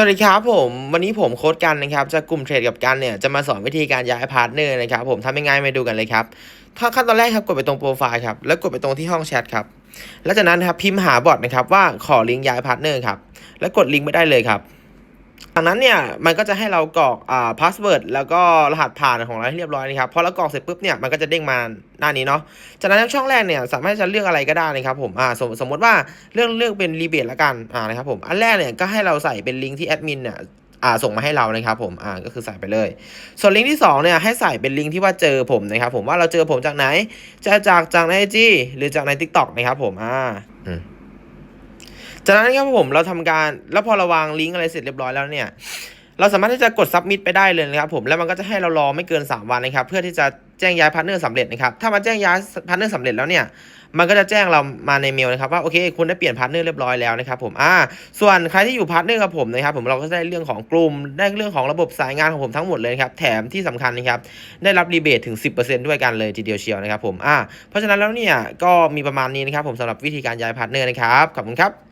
สวัสดีครับผมวันนี้ผมโค้ดกันนะครับจากกลุ่มเทรดกับกันเนี่ยจะมาสอนวิธีการย้ายพาร์ทเนอร์นะครับผมทำง่ายๆมาดูกันเลยครับถ้าขั้นตอนแรกครับกดไปตรงโปรไฟล์ครับแล้วกดไปตรงที่ห้องแชทครับแล้วจากนั้นครับพิมพ์หาบอทนะครับว่าขอลิงก์ย้ายพาร์ทเนอร์ครับแล้วกดลิงก์ไม่ได้เลยครับากนั้นเนี่ยมันก็จะให้เรากรอกอ่าพาสเวิร์ดแล้วก็รหัสผ่านของเราให้เรียบร้อยนะครับพอเรากรอกเสร็จปุ๊บเนี่ยมันก็จะเด้งมาหน้านี้เนาะจากนั้นช่องแรกเนี่ยสามารถจะเลือกอะไรก็ได้นะครับผมอ่าสมสมมติว่าเลือกเลือกเป็นรีเบทละกันอ่านะครับผมอันแรกเนี่ยก็ให้เราใส่เป็นลิงก์ที่แอดมินเนี่ยอ่าส่งมาให้เรานะครับผมอ่าก็คือใส่ไปเลย ส่วนลิงก์ที่สองเนี่ยให้ใส่เป็นลิงก์ที่ว่าเจอผมนะครับผมว่าเราเจอผมจากไหนจะจากจากในไอจีหรือจากใน t ิ k t o k นะครับผมอ่าอืม จากนั้นครับผมเราทำการแล้วพอเราวางลิงก์อะไรเสร็จเรียบร้อยแล้วเนี่ยเราสามารถที่จะกด submit ไปได้เลยนะครับผมแล้วมันก็จะให้เรารอไม่เกิน 3 วันนะครับเพื่อที่จะแจ้งย้ายพาร์ทเนอร์สำเร็จนะครับถ้ามันแจ้งย้ายพาร์ทเนอร์สำเร็จแล้วเนี่ยมันก็จะแจ้งเรามาในเมลนะครับว่าโอเคคุณได้เปลี่ยนพาร์ทเนอร์เรียบร้อยแล้วนะครับผมอ่าส่วนใครที่อยู่พาร์ทเนอร์กับผมนะครับผมเราก็จะได้เรื่องของกลุ่มได้เรื่องของระบบสายงานของผมทั้งหมดเลยครับแถมที่สำคัญนะครับได้รับรีเบทถึง 10%ด้วยกันเลยทีเดียวเชียวนะครับผมอ่าเพราะฉะนั้นแล้วเนี่ยก็มีประมาณนี้นะครับผมสำหรับวิธีการย้ายพาร์ทเนอร์นะครับขอบคุณครับ